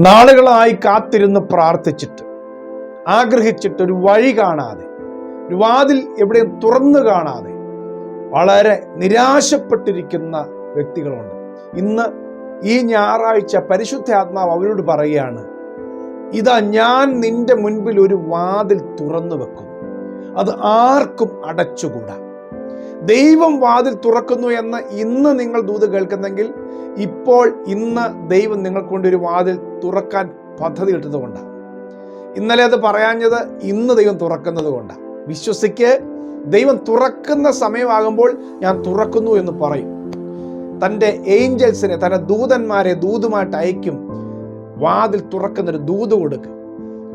നാളുകളായി കാത്തിരുന്ന് പ്രാർത്ഥിച്ചിട്ട് ആഗ്രഹിച്ചിട്ട് ഒരു വഴി കാണാതെ ഒരു വാതിൽ എവിടെയും തുറന്നു കാണാതെ വളരെ നിരാശപ്പെട്ടിരിക്കുന്ന വ്യക്തികളുണ്ട്. ഇന്ന് ഈ ഞായറാഴ്ച പരിശുദ്ധ ആത്മാവ് അവരോട് പറയുകയാണ് ഇതാ ഞാൻ നിന്റെ മുൻപിൽ ഒരു വാതിൽ തുറന്നു വെക്കും അത് ആർക്കും അടച്ചുകൂടാ. ദൈവം വാതിൽ തുറക്കുന്നു എന്ന് ഇന്ന് നിങ്ങൾ ദൂത് കേൾക്കുന്നെങ്കിൽ ഇപ്പോൾ ഇന്ന് ദൈവം നിങ്ങൾക്ക് കൊണ്ട് ഒരു വാതിൽ തുറക്കാൻ പദ്ധതി ഇട്ടതുകൊണ്ടാണ് ഇന്നലെ അത് പറയാഞ്ഞത് ഇന്ന് ദൈവം തുറക്കുന്നത് കൊണ്ടാണ് വിശ്വസിക്ക് ദൈവം തുറക്കുന്ന സമയമാകുമ്പോൾ ഞാൻ തുറക്കുന്നു എന്ന് പറയും. തന്റെ ഏഞ്ചൽസിനെ തന്റെ ദൂതന്മാരെ ദൂതുമായിട്ട് അയക്കും. വാതിൽ തുറക്കുന്നൊരു ദൂത് കൊടുക്കും.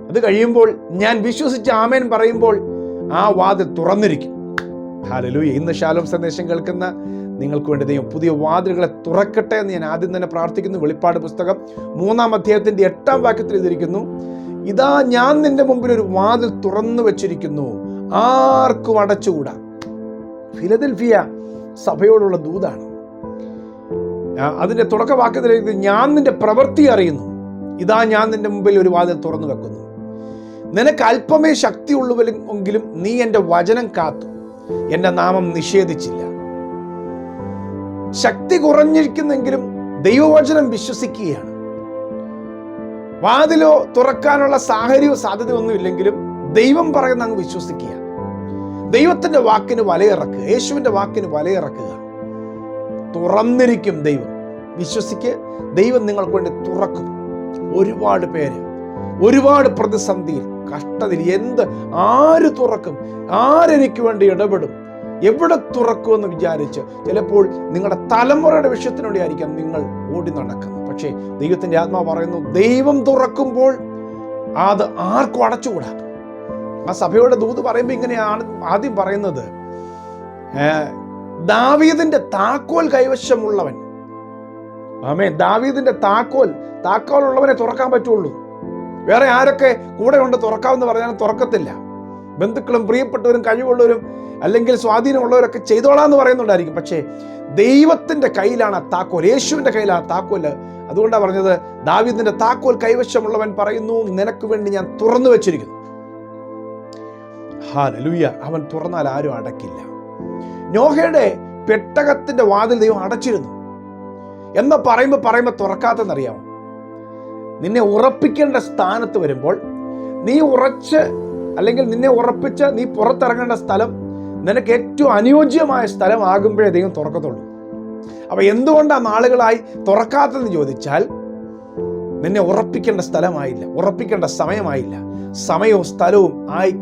അത് കഴിയുമ്പോൾ ഞാൻ വിശ്വസിച്ച് ആമേൻ പറയുമ്പോൾ ആ വാതിൽ തുറന്നിരിക്കും. ഹാലലൂയ ഇന്ന് ശാലോം സന്ദേശം കേൾക്കുന്ന നിങ്ങൾക്ക് വേണ്ടി ദൈവം പുതിയ വാതിലുകളെ തുറക്കട്ടെ എന്ന് ഞാൻ ആദ്യം തന്നെ പ്രാർത്ഥിക്കുന്നു. വെളിപ്പാട് പുസ്തകം മൂന്നാം അധ്യായത്തിന്റെ എട്ടാം വാക്യത്തിൽ എഴുതിയിരിക്കുന്നു ഇതാ ഞാൻ നിന്റെ മുമ്പിൽ ഒരു വാതിൽ തുറന്നു വെച്ചിരിക്കുന്നു. ആർക്കും അടച്ചുകൂടാ. ഫിലദൽഫിയ സഭയോടുള്ള ദൂതാണ്. അതിന്റെ തുടക്കവാക്യത്തിൽ ഞാൻ നിന്റെ പ്രവൃത്തി അറിയുന്നു. ഇതാ ഞാൻ നിന്റെ മുമ്പിൽ ഒരു വാതിൽ തുറന്നു വെക്കുന്നു. നിനക്ക് അല്പമേ ശക്തി ശക്തിയുള്ളവരെങ്കിലും നീ എന്റെ വചനം കാത്തു. എന്റെ നാമം നിഷേധിച്ചില്ല. ശക്തി കുറഞ്ഞിരിക്കുന്നെങ്കിലും ദൈവവചനം വിശ്വസിക്കുകയാണ്. വാതിലോ തുറക്കാനുള്ള സാഹചര്യമോ സാധ്യതയൊന്നുമില്ലെങ്കിലും ദൈവം പറയുന്ന അങ്ങ് വിശ്വസിക്കുക ദൈവത്തിന്റെ വാക്കിന് വലയിറക്കുക യേശുവിന്റെ വാക്കിന് വലയിറക്കുക. തുറന്നിരിക്കും ദൈവം. വിശ്വസിക്ക് ദൈവം നിങ്ങൾക്ക് വേണ്ടി തുറക്കും. ഒരുപാട് പേര് ഒരുപാട് പ്രതിസന്ധിയിൽ കഷ്ടതയിൽ എന്ത് ആര് തുറക്കും? ആരെനിക്ക് വേണ്ടി ഇടപെടും? എവിടെ തുറക്കുമെന്ന് വിചാരിച്ച് ചിലപ്പോൾ നിങ്ങളുടെ തലമുറയുടെ വിഷയത്തിനുള്ളിൽ ആയിരിക്കാം നിങ്ങൾ ഓടി നടക്കുന്നത്. പക്ഷേ ദൈവത്തിന്റെ ആത്മാ പറയുന്നു ദൈവം തുറക്കുമ്പോൾ അത് ആർക്കും അടച്ചുകൂടാ. ആ സഭയുടെ ദൂത് പറയുമ്പോൾ ഇങ്ങനെയാണ് ആദ്യം പറയുന്നത് ദാവീദിന്റെ താക്കോൽ കൈവശമുള്ളവൻ. ആമേ ദാവീദിന്റെ താക്കോൽ താക്കോൽ ഉള്ളവനെ തുറക്കാൻ പറ്റുള്ളൂ. വേറെ ആരൊക്കെ കൂടെ കൊണ്ട് തുറക്കാമെന്ന് പറഞ്ഞാൽ തുറക്കത്തില്ല. ബന്ധുക്കളും പ്രിയപ്പെട്ടവരും കഴിവുള്ളവരും അല്ലെങ്കിൽ സ്വാധീനമുള്ളവരൊക്കെ ചെയ്തോളാന്ന് പറയുന്നുണ്ടായിരിക്കും. പക്ഷേ ദൈവത്തിന്റെ കയ്യിലാണ് ആ താക്കോൽ. യേശുവിന്റെ കയ്യിലാണ് താക്കോൽ അതുകൊണ്ടാണ് പറഞ്ഞത് ദാവിദിന്റെ താക്കോൽ കൈവശമുള്ളവൻ പറയുന്നു നിനക്ക് വേണ്ടി ഞാൻ തുറന്നു വെച്ചിരിക്കുന്നു. ഹാ ഹാലലുയ്യ അവൻ തുറന്നാൽ ആരും അടക്കില്ല. നോഹയുടെ പെട്ടകത്തിന്റെ വാതിൽ ദൈവം അടച്ചിരുന്നു. എന്ന് പറയുമ്പോൾ പറയുമ്പോൾ തുറക്കാത്തെന്നറിയാമോ നിന്നെ ഉറപ്പിക്കേണ്ട സ്ഥാനത്ത് വരുമ്പോൾ നീ ഉറച്ച് അല്ലെങ്കിൽ നിന്നെ ഉറപ്പിച്ച് നീ പുറത്തിറങ്ങേണ്ട സ്ഥലം നിനക്ക് ഏറ്റവും അനുയോജ്യമായ സ്ഥലമാകുമ്പോഴേ ദൈവം തുറക്കത്തുള്ളൂ. അപ്പൊ എന്തുകൊണ്ടാണ് നാളുകളായി തുറക്കാത്തതെന്ന് ചോദിച്ചാൽ നിന്നെ ഉറപ്പിക്കേണ്ട സ്ഥലമായില്ല ഉറപ്പിക്കേണ്ട സമയമായില്ല. സമയവും സ്ഥലവും ആയി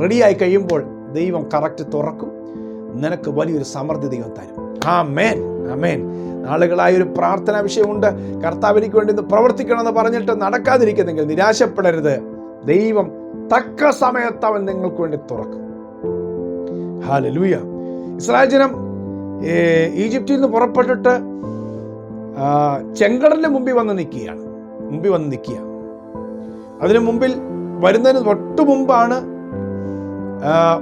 റെഡിയായി കഴിയുമ്പോൾ ദൈവം കറക്റ്റ് തുറക്കും. നിനക്ക് വലിയൊരു സമൃദ്ധി ദൈവം തരും. ആ മേൻ ആ നാളുകളായി ഒരു പ്രാർത്ഥനാ വിഷയമുണ്ട്. കർത്താവിനിക്ക് വേണ്ടി ഒന്ന് പ്രവർത്തിക്കണമെന്ന് പറഞ്ഞിട്ട് നടക്കാതിരിക്കുന്നെങ്കിൽ നിരാശപ്പെടരുത്. ദൈവം തക്ക സമയത്ത് അവൻ നിങ്ങൾക്ക് വേണ്ടി തുറക്കും. ഹാലലൂയ ഇസ്രായേൽ ജനം ഈജിപ്തിൽ നിന്ന് പുറപ്പെട്ടിട്ട് ചെങ്കടലിന് മുമ്പിൽ വന്ന് നിൽക്കുകയാണ്. മുമ്പിൽ വന്ന് നിൽക്കുക അതിനു മുമ്പിൽ വരുന്നതിന് തൊട്ടു മുമ്പാണ്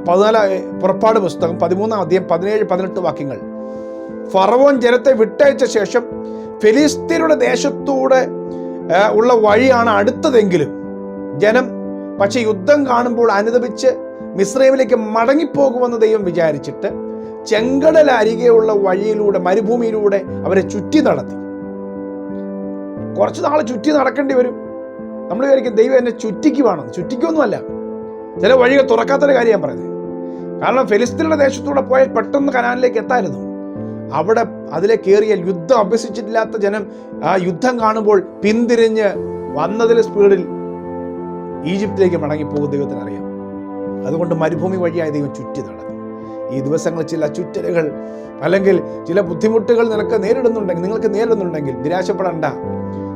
പതിനാലാം പുറപ്പാട് പുസ്തകം പതിമൂന്നാം അധ്യയം പതിനേഴ് പതിനെട്ട് വാക്യങ്ങൾ. ഫറവോൻ ജനത്തെ വിട്ടയച്ച ശേഷം ഫിലിസ്തീനയുടെ ദേശത്തൂടെ ഉള്ള വഴിയാണ് അടുത്തതെങ്കിലും ജനം പക്ഷെ യുദ്ധം കാണുമ്പോൾ അനുദപിച്ച് മിസ്രൈമിലേക്ക് മടങ്ങിപ്പോകുമെന്ന് ദൈവം വിചാരിച്ചിട്ട് ചെങ്കടൽ അരികെയുള്ള വഴിയിലൂടെ മരുഭൂമിയിലൂടെ അവരെ ചുറ്റി നടത്തി. കുറച്ച് നാൾ ചുറ്റി നടക്കേണ്ടി വരും. നമ്മൾ വിചാരിക്കും ദൈവം എന്നെ ചുറ്റിക്കുവാണ് ചുറ്റിക്കൊന്നുമല്ല. ചില വഴികൾ തുറക്കാത്തൊരു കാര്യം ഞാൻ പറയുന്നത്. കാരണം ഫിലിസ്തീനയുടെ ദേശത്തൂടെ പോയാൽ പെട്ടെന്ന് കനാലിലേക്ക് എത്തായിരുന്നു അവിടെ അതിലെ കയറിയാൽ യുദ്ധം അഭ്യസിച്ചിട്ടില്ലാത്ത ജനം ആ യുദ്ധം കാണുമ്പോൾ പിന്തിരിഞ്ഞ് വന്നതിലെ സ്പീഡിൽ ഈജിപ്തിലേക്ക് മടങ്ങിപ്പോകും ദൈവത്തിന് അറിയാം. അതുകൊണ്ട് മരുഭൂമി വഴിയായി ദൈവം ചുറ്റി നടന്നു. ഈ ദിവസങ്ങൾ ചില ചുറ്റലുകൾ അല്ലെങ്കിൽ ചില ബുദ്ധിമുട്ടുകൾ നിനക്ക് നേരിടുന്നുണ്ടെങ്കിൽ നിങ്ങൾക്ക് നേരിടുന്നുണ്ടെങ്കിൽ നിരാശപ്പെടണ്ട.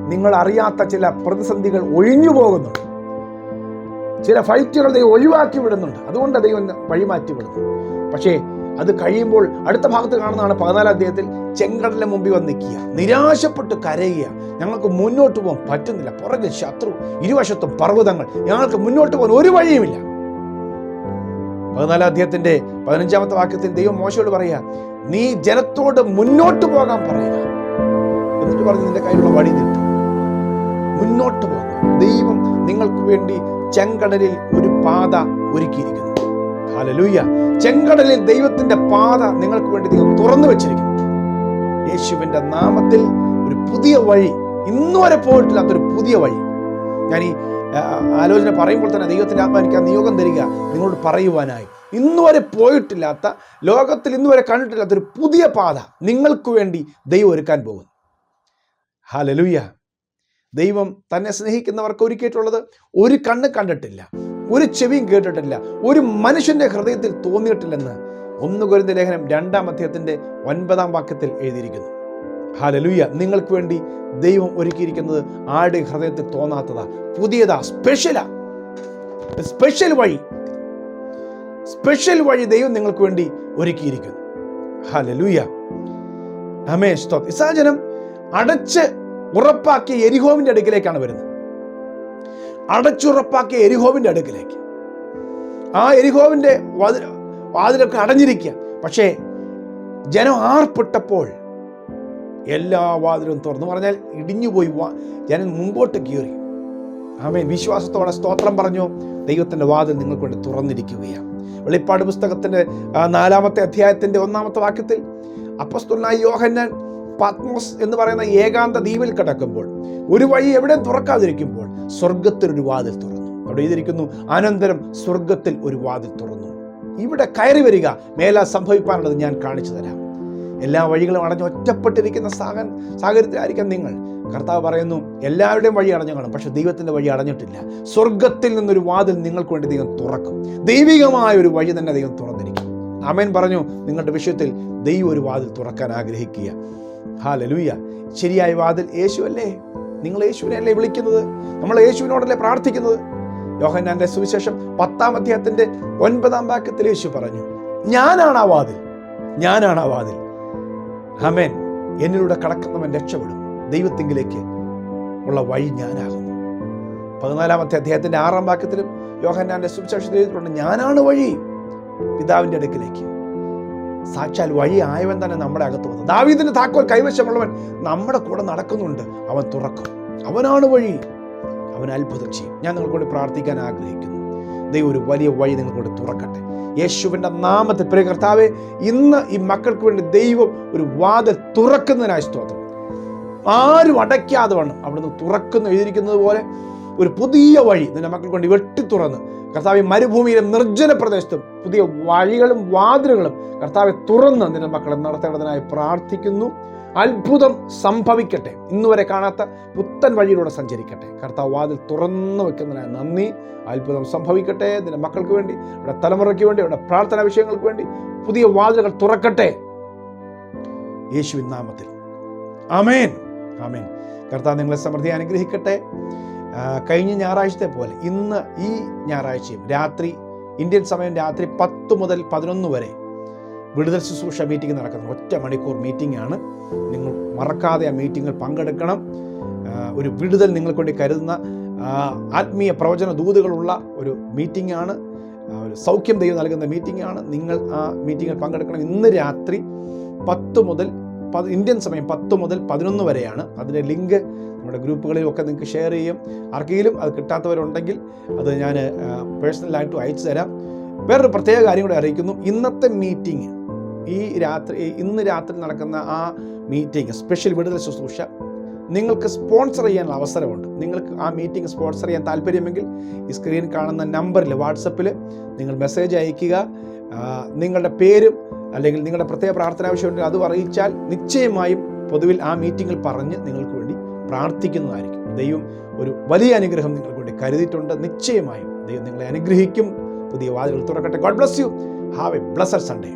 നിങ്ങൾ അറിയാത്ത ചില പ്രതിസന്ധികൾ ഒഴിഞ്ഞു പോകുന്നുണ്ട്. ചില ഫൈറ്റുകൾ ദൈവം ഒഴിവാക്കി വിടുന്നുണ്ട്. അതുകൊണ്ട് ദൈവം വഴിമാറ്റി വിടുന്നു. പക്ഷേ അത് കഴിയുമ്പോൾ അടുത്ത ഭാഗത്ത് കാണുന്നതാണ് പതിനാലാം അദ്ദേഹത്തിൽ ചെങ്കടലിന് മുമ്പിൽ വന്ന് നിൽക്കുക. നിരാശപ്പെട്ട് കരയുക. ഞങ്ങൾക്ക് മുന്നോട്ട് പോകാൻ പറ്റുന്നില്ല. പുറകിൽ ശത്രു ഇരുവശത്തും പർവതങ്ങൾ. ഞങ്ങൾക്ക് മുന്നോട്ട് പോകാൻ ഒരു വഴിയുമില്ല. പതിനാലാം അധ്യായത്തിന്റെ പതിനഞ്ചാമത്തെ വാക്യത്തിൽ ദൈവം മോശയോട് പറയുക നീ ജനത്തോട് മുന്നോട്ട് പോകാൻ പറയുക. എന്നിട്ട് പറഞ്ഞു നിന്റെ കയ്യിലുള്ള വഴി നിട്ടു മുന്നോട്ട് പോകുക. ദൈവം നിങ്ങൾക്ക് വേണ്ടി ചെങ്കടലിൽ ഒരു പാത ഒരുക്കിയിരിക്കുന്നു. ഹല്ലേലൂയ. ചെങ്കടലിൽ ദൈവത്തിന്റെ പാത നിങ്ങൾക്ക് വേണ്ടി ദൈവം തുറന്നു വെച്ചിരിക്കുന്നു. യേശുവിന്റെ നാമത്തിൽ ഒരു പുതിയ വഴി ഇന്നുവരെ പോയിട്ടില്ലാത്തൊരു പുതിയ വഴി. ഞാൻ ഈ ആലോചന പറയുമ്പോൾ തന്നെ ദൈവത്തിന്റെ ആത്മാ എനിക്ക് ആ നിയോഗം തരിക നിങ്ങളോട് പറയുവാനായി. ഇന്നുവരെ പോയിട്ടില്ലാത്ത ലോകത്തിൽ ഇന്നുവരെ കണ്ടിട്ടില്ലാത്ത ഒരു പുതിയ പാത നിങ്ങൾക്ക് വേണ്ടി ദൈവം ഒരുക്കാൻ പോകുന്നു. ഹാലലുയ്യ ദൈവം തന്നെ സ്നേഹിക്കുന്നവർക്ക് ഒരുക്കിയിട്ടുള്ളത് ഒരു കണ്ണ് കണ്ടിട്ടില്ല. ഒരു ചെവിയും കേട്ടിട്ടില്ല ഒരു മനുഷ്യന്റെ ഹൃദയത്തിൽ തോന്നിയിട്ടില്ലെന്ന് ഒന്ന് കുരുന്ന ലേഖനം രണ്ടാം അധ്യായത്തിന്റെ ഒൻപതാം വാക്യത്തിൽ എഴുതിയിരിക്കുന്നു. ഹാലലുയ്യ നിങ്ങൾക്ക് വേണ്ടി ദൈവം ഒരുക്കിയിരിക്കുന്നത് ആട് ഹൃദയത്തിൽ തോന്നാത്തതാ? പുതിയതാ സ്പെഷ്യലാ സ്പെഷ്യൽ വഴി സ്പെഷ്യൽ വഴി ദൈവം നിങ്ങൾക്ക് വേണ്ടി ഒരുക്കിയിരിക്കുന്നു. ഹാലലുയ്യ ഹമേഷ് ഇസാജനം അടച്ച് ഉറപ്പാക്കിയ എരിഹോവിന്റെ അടുക്കിലേക്കാണ് വരുന്നത്. അടച്ചുറപ്പാക്കിയ എരിഹോവിന്റെ അടുക്കിലേക്ക്. ആ എരിഹോവിന്റെ വാതിൽ വാതിലൊക്കെ അടഞ്ഞിരിക്കുക. പക്ഷേ ജനം ആർപ്പെട്ടപ്പോൾ എല്ലാ വാതിലും തുറന്നു. പറഞ്ഞാൽ ഇടിഞ്ഞുപോയി ജനം മുമ്പോട്ട് കീറി. ആമേൻ. വിശ്വാസത്തോടെ സ്തോത്രം പറഞ്ഞു. ദൈവത്തിന്റെ വാതിൽ നിങ്ങൾക്ക് വേണ്ടി തുറന്നിരിക്കുകയാണ്. വെളിപ്പാട് പുസ്തകത്തിന്റെ നാലാമത്തെ അധ്യായത്തിന്റെ ഒന്നാമത്തെ വാക്യത്തിൽ അപ്പസ്തുലായി യോഹന്നാൻ പത്മോസ് എന്ന് പറയുന്ന ഏകാന്ത ദ്വീപിൽ കിടക്കുമ്പോൾ ഒരു വഴി എവിടെ തുറക്കാതിരിക്കുമ്പോൾ സ്വർഗത്തിൽ ഒരു വാതിൽ തുറന്നു. അവിടെ എഴുതിയിരിക്കുന്നു അനന്തരം സ്വർഗത്തിൽ ഒരു വാതിൽ തുറന്നു. ഇവിടെ കയറി വരിക മേല സംഭവിക്കാനുള്ളത് ഞാൻ കാണിച്ചു തരാം. എല്ലാ വഴികളും അടഞ്ഞ് ഒറ്റപ്പെട്ടിരിക്കുന്ന സാഹ സാഹചര്യത്തിലായിരിക്കാം നിങ്ങൾ. കർത്താവ് പറയുന്നു എല്ലാവരുടെയും വഴി അടഞ്ഞു കാണും പക്ഷെ ദൈവത്തിന്റെ വഴി അടഞ്ഞിട്ടില്ല. സ്വർഗത്തിൽ നിന്നൊരു വാതിൽ നിങ്ങൾക്ക് വേണ്ടി ദൈവം തുറക്കും. ദൈവികമായ ഒരു വഴി തന്നെ ദൈവം തുറന്നിരിക്കും. അമേൻ പറഞ്ഞു നിങ്ങളുടെ വിഷയത്തിൽ ദൈവം ഒരു വാതിൽ തുറക്കാൻ ആഗ്രഹിക്കുക. ഹാ ലലൂയ ശരിയായ വാതിൽ യേശു അല്ലേ നിങ്ങൾ യേശുവിനെ അല്ലേ വിളിക്കുന്നത്? നമ്മൾ യേശുവിനോടല്ലേ പ്രാർത്ഥിക്കുന്നത്? യോഹന്നാന്റെ സുവിശേഷം പത്താം അധ്യായത്തിന്റെ ഒൻപതാം വാക്യത്തിൽ യേശു പറഞ്ഞു ഞാനാണ് ആ വാതിൽ. ഞാനാണ് ആ വാതിൽ. ഹമേൻ എന്നിലൂടെ കടക്കുന്നവൻ രക്ഷപ്പെടും. ദൈവത്തിങ്കിലേക്ക് ഉള്ള വഴി ഞാനാകുന്നു. പതിനാലാമത്തെ അധ്യായത്തിന്റെ ആറാം വാക്യത്തിലും യോഹന്നാന്റെ സുവിശേഷം എഴുതിയിട്ടുണ്ട് ഞാനാണ് വഴി. പിതാവിന്റെ അടുക്കിലേക്ക്. സാക്ഷാൽ വഴി ആയവൻ തന്നെ നമ്മുടെ അകത്ത് വന്നു. ദാവീദിന്റെ താക്കോൽ കൈവശമുള്ളവൻ നമ്മുടെ കൂടെ നടക്കുന്നുണ്ട്. അവൻ തുറക്കും. അവനാണ് വഴി. അവൻ അത്ഭുതം ചെയ്യും. ഞാൻ നിങ്ങൾക്ക് വേണ്ടി പ്രാർത്ഥിക്കാൻ ആഗ്രഹിക്കുന്നു. ദൈവം ഒരു വലിയ വഴി നിങ്ങൾക്ക് വേണ്ടി തുറക്കട്ടെ. യേശുവിന്റെ നാമത്തിൽ പ്രിയ കർത്താവെ ഇന്ന് ഈ മക്കൾക്ക് വേണ്ടി ദൈവം ഒരു വാതിൽ തുറക്കുന്നതിനായി സ്തോത്രം. ആരും അടയ്ക്കാതെ വേണം അവിടുന്ന് തുറക്കുന്നു എഴുതിയിരിക്കുന്നത് പോലെ ഒരു പുതിയ വഴി നിന്റെ കൊണ്ട് വെട്ടി തുറന്ന് കർത്താവ് മരുഭൂമിയിലെ നിർജന പ്രദേശത്തും പുതിയ വഴികളും വാതിലുകളും കർത്താവെ തുറന്ന് നിന്റെ മക്കളെ നടത്തേണ്ടതിനായി പ്രാർത്ഥിക്കുന്നു. അത്ഭുതം സംഭവിക്കട്ടെ. ഇന്നുവരെ കാണാത്ത പുത്തൻ വഴിയിലൂടെ സഞ്ചരിക്കട്ടെ. കർത്താവ് വാതിൽ തുറന്നു വെക്കുന്നതിനായി നന്ദി. അത്ഭുതം സംഭവിക്കട്ടെ. നിന്റെ മക്കൾക്ക് വേണ്ടി ഇവിടെ തലമുറയ്ക്ക് വേണ്ടി ഇവിടെ പ്രാർത്ഥനാ വിഷയങ്ങൾക്ക് വേണ്ടി പുതിയ വാതിലുകൾ തുറക്കട്ടെ. യേശുവിൻ നാമത്തിൽ. ആമേൻ. ആമേൻ. കർത്താവ് നിങ്ങളെ സമൃദ്ധി അനുഗ്രഹിക്കട്ടെ. കഴിഞ്ഞ ഞായറാഴ്ചത്തെ പോലെ ഇന്ന് ഈ ഞായറാഴ്ചയും രാത്രി ഇന്ത്യൻ സമയം രാത്രി പത്ത് മുതൽ പതിനൊന്ന് വരെ വിടുതൽ ശുശ്രൂഷ മീറ്റിംഗ് നടക്കുന്നു. ഒറ്റ മണിക്കൂർ മീറ്റിംഗ് ആണ്. നിങ്ങൾ മറക്കാതെ ആ മീറ്റിങ്ങിൽ പങ്കെടുക്കണം. ഒരു വിടുതൽ നിങ്ങൾക്ക് വേണ്ടി കരുതുന്ന ആത്മീയ പ്രവചന ദൂതുകളുള്ള ഒരു മീറ്റിംഗ് ആണ്. ഒരു സൗഖ്യം ദൈവം നൽകുന്ന മീറ്റിംഗ് ആണ്. നിങ്ങൾ ആ മീറ്റിങ്ങിൽ പങ്കെടുക്കണം. ഇന്ന് രാത്രി പത്ത് മുതൽ ഇന്ത്യൻ സമയം പത്ത് മുതൽ പതിനൊന്ന് വരെയാണ്. അതിന്റെ ലിങ്ക് നമ്മുടെ ഗ്രൂപ്പുകളിലൊക്കെ നിങ്ങൾക്ക് ഷെയർ ചെയ്യും. ആർക്കെങ്കിലും അത് കിട്ടാത്തവരുണ്ടെങ്കിൽ അത് ഞാൻ പേഴ്സണലായിട്ട് അയച്ചു തരാം. വേറൊരു പ്രത്യേക കാര്യം കൂടെ അറിയിക്കുന്നു. ഇന്നത്തെ മീറ്റിംഗ് ഈ രാത്രി ഇന്ന് രാത്രി നടക്കുന്ന ആ മീറ്റിംഗ് സ്പെഷ്യൽ വിടുതൽ ശുശ്രൂഷ നിങ്ങൾക്ക് സ്പോൺസർ ചെയ്യാനുള്ള അവസരമുണ്ട്. നിങ്ങൾക്ക് ആ മീറ്റിംഗ് സ്പോൺസർ ചെയ്യാൻ താല്പര്യമെങ്കിൽ ഈ സ്ക്രീൻ കാണുന്ന നമ്പറിൽ വാട്സപ്പിൽ നിങ്ങൾ മെസ്സേജ് അയയ്ക്കുക. നിങ്ങളുടെ പേരും അല്ലെങ്കിൽ നിങ്ങളുടെ പ്രത്യേക പ്രാർത്ഥന ആവശ്യമുണ്ടെങ്കിൽ അത് അറിയിച്ചാൽ നിശ്ചയമായും പൊതുവിൽ ആ മീറ്റിങ്ങിൽ പറഞ്ഞ് നിങ്ങൾക്ക് വേണ്ടി പ്രാർത്ഥിക്കുന്നതായിരിക്കും. ദൈവം ഒരു വലിയ അനുഗ്രഹം നിങ്ങൾക്ക് വേണ്ടി കരുതിയിട്ടുണ്ട്. നിശ്ചയമായും ദൈവം നിങ്ങളെ അനുഗ്രഹിക്കും. പുതിയ വാതിലുകൾ തുറക്കട്ടെ. God bless you have a blessed Sunday